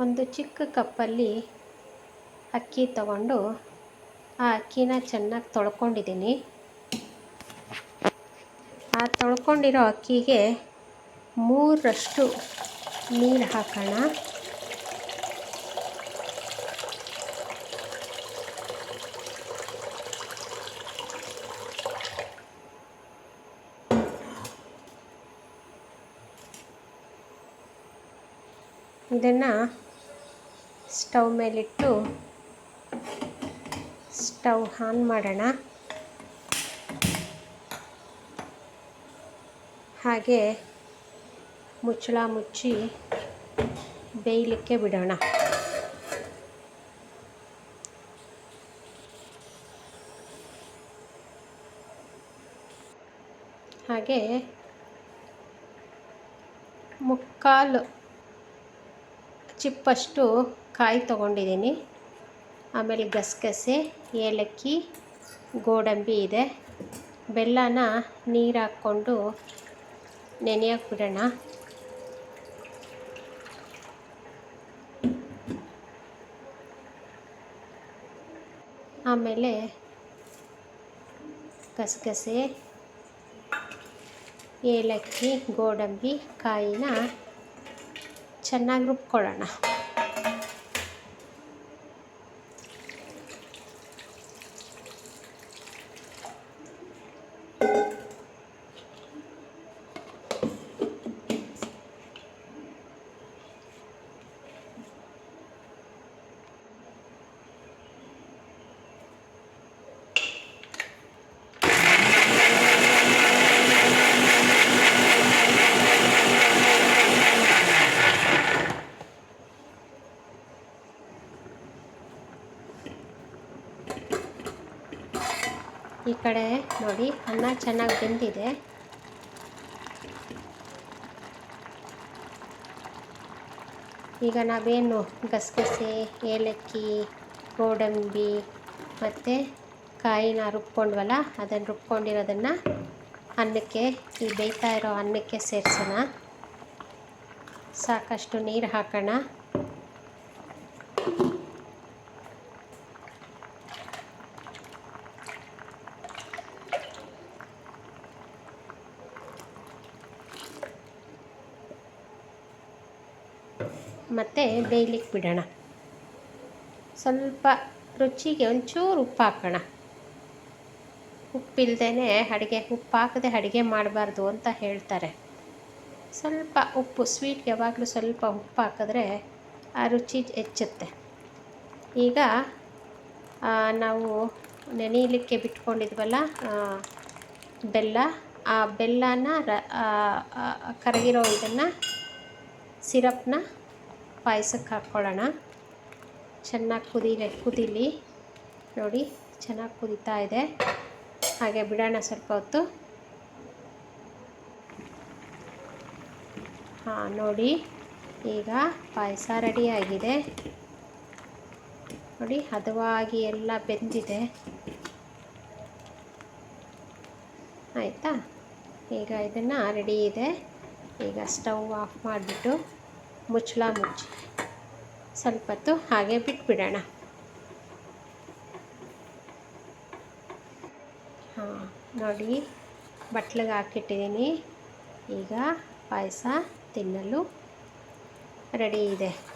ಒಂದು ಚಿಕ್ಕ ಕಪ್ಪಲ್ಲಿ ಅಕ್ಕಿ ತಗೊಂಡು ಆ ಅಕ್ಕಿನ ಚೆನ್ನಾಗಿ ತೊಳ್ಕೊಂಡಿದ್ದೀನಿ. ಆ ತೊಳ್ಕೊಂಡಿರೋ ಅಕ್ಕಿಗೆ ಮೂರರಷ್ಟು ನೀರು ಹಾಕೋಣ. ಇದನ್ನು ಸ್ಟವ್ ಮೇಲಿಟ್ಟು ಸ್ಟವ್ ಆನ್ ಮಾಡೋಣ. ಹಾಗೆ ಮುಚ್ಚಳ ಮುಚ್ಚಿ ಬೇಯಲಿಕ್ಕೆ ಬಿಡೋಣ. ಹಾಗೆ ಮುಕ್ಕಾಲು ಚಿಪ್ಪಷ್ಟು ಕಾಯಿ ತೊಗೊಂಡಿದ್ದೀನಿ. ಆಮೇಲೆ ಗಸಗಸೆ, ಏಲಕ್ಕಿ, ಗೋಡಂಬಿ ಇದೆ. ಬೆಲ್ಲನ ನೀರು ಹಾಕ್ಕೊಂಡು ನೆನೆಯೋಕೆ ಬಿಡೋಣ. ಆಮೇಲೆ ಗಸಗಸೆ, ಏಲಕ್ಕಿ, ಗೋಡಂಬಿ, ಕಾಯಿನ ಚೆನ್ನಾಗಿ ರುಬ್ಕೊಳ್ಳೋಣ. ಈ ಕಡೆ ನೋಡಿ, ಅನ್ನ ಚೆನ್ನಾಗಿ ಬೆಂದಿದೆ. ಈಗ ನಾವೇನು ಗಸಗಸೆ, ಏಲಕ್ಕಿ, ಗೋಡಂಬಿ ಮತ್ತು ಕಾಯಿನ ರುಬ್ಕೊಂಡ್ವಲ್ಲ, ಅದನ್ನು ರುಬ್ಕೊಂಡಿರೋದನ್ನು ಅನ್ನಕ್ಕೆ, ಈ ಬೇಯ್ತಾ ಇರೋ ಅನ್ನಕ್ಕೆ ಸೇರಿಸೋಣ. ಸಾಕಷ್ಟು ನೀರು ಹಾಕೋಣ. ಮತ್ತು ಬೇಯ್ಲಿಕ್ಕೆ ಬಿಡೋಣ. ಸ್ವಲ್ಪ ರುಚಿಗೆ ಒಂಚೂರು ಉಪ್ಪು ಹಾಕೋಣ. ಉಪ್ಪಿಲ್ದೇ ಅಡುಗೆ, ಉಪ್ಪು ಹಾಕದೆ ಅಡುಗೆ ಮಾಡಬಾರ್ದು ಅಂತ ಹೇಳ್ತಾರೆ. ಸ್ವಲ್ಪ ಉಪ್ಪು ಸ್ವೀಟ್ಗೆ ಯಾವಾಗಲೂ ಸ್ವಲ್ಪ ಉಪ್ಪು ಹಾಕಿದ್ರೆ ಆ ರುಚಿ ಹೆಚ್ಚುತ್ತೆ. ಈಗ ನಾವು ನೆನೆಯಲಿಕ್ಕೆ ಬಿಟ್ಕೊಂಡಿದ್ವಲ್ಲ ಬೆಲ್ಲ, ಆ ಬೆಲ್ಲನ ರ ಕರಗಿರೋ ಇದನ್ನು, ಸಿರಪ್ನ ಪಾಯಸಕ್ಕೆ ಹಾಕ್ಕೊಳ್ಳೋಣ. ಚೆನ್ನಾಗಿ ಕುದೀಲೆ ಕುದೀಲಿ. ನೋಡಿ, ಚೆನ್ನಾಗಿ ಕುದೀತಾ ಇದೆ. ಹಾಗೆ ಬಿಡೋಣ ಸ್ವಲ್ಪ ಹೊತ್ತು. ಹಾಂ, ನೋಡಿ, ಈಗ ಪಾಯಸ ರೆಡಿಯಾಗಿದೆ ನೋಡಿ, ಹದವಾಗಿ ಎಲ್ಲ ಬೆಂದಿದೆ. ಆಯಿತಾ? ಈಗ ಇದನ್ನು ರೆಡಿ ಇದೆ. ಈಗ ಸ್ಟವ್ ಆಫ್ ಮಾಡಿಬಿಟ್ಟು ಮುಚ್ಚಳ ಮುಚ್ಚಿ. ಸ್ವಲ್ಪ ಹೊತ್ತು ಹಾಗೆ ಬಿಟ್ಬಿಡೋಣ. ಹಾಂ, ನೋಡಿ, ಬಟ್ಲಿಗೆ ಹಾಕಿಟ್ಟಿದ್ದೀನಿ. ಈಗ ಪಾಯಸ ತಿನ್ನಲು ರೆಡಿ ಇದೆ.